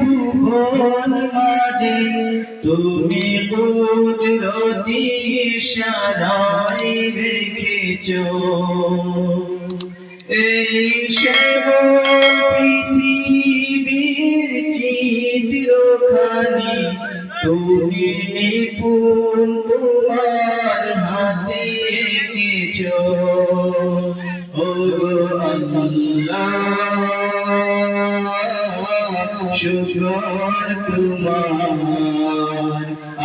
ভুবন মাঝে তুমি কুদরতি সারাই রেখেছ এই সেব পৃথিবীর চিত্রখানি, তুমি নিপুণ তোমার হাতে এঁকেছ। ও আল্লাহ শুকর তোমার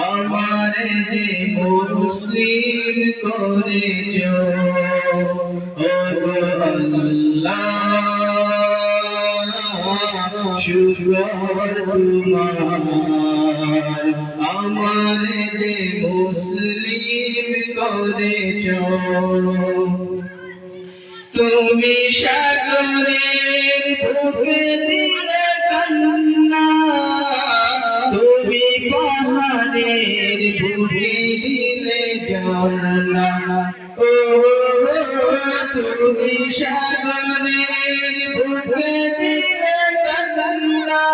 আমার যে মুসলিম করেছ শুকর তোমার আমার যে মুসলিম করেছ, তুমি সাগরের বুকে দিলে কান্না, তুমি পাহাড়ের বুকে দিলে ও, তুমি সাগরের বুকে দিলে কান্না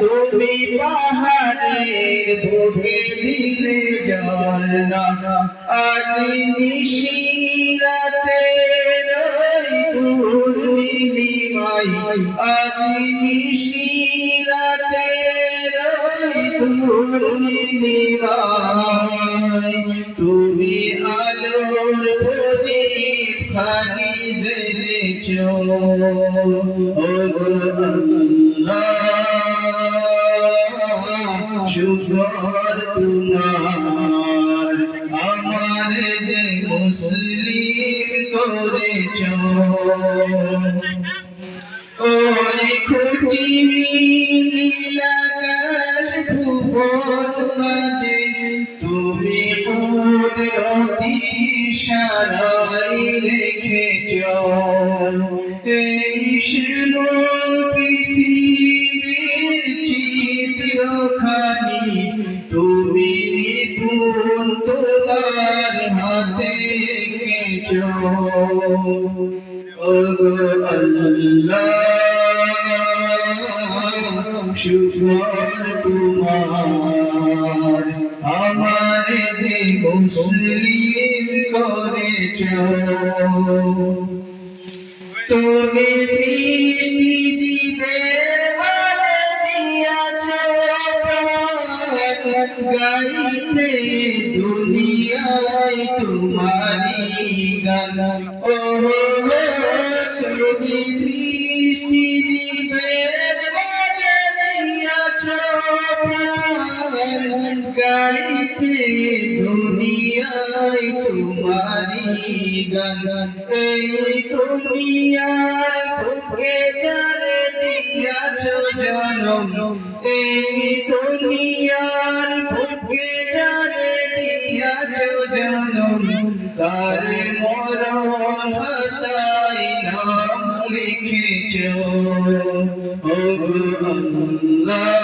তুমি পাহাড়ের বুকে দিলে ঝর্ণা আজ নিশিরাতে নিশিরাতে তুমি আলোর প্রদীপ খানি জেনেছ। ও তোমার আমার যে মুসলিম করেছ। ওই খুঁটি নীলাকাশ ভুবন মাঝে। তুমি কুদরতি সারাই রেখেছ? এই শ্যামল পৃথিবীর চিত্রখানি তুমি নিপুণ তোমার হাতে এঁকেছ ওগো আল্লাহ। শুকর তোমার আমার মুসলিম করেছ। তুমি সৃষ্টি জীবের দিয়াছ গাইতে দুনিয়ায় তোমারি গান। ও তুমি গাইতে দুনিয়ায় তোমারি গান। এই দুনিয়ার বুকে জানে দিয়াছ জনম, এই দুনিয়ার বুকে জানে দিয়াছ জনম, তার মরণ হতাই নাম লিখেছ। ও আল্লাহ।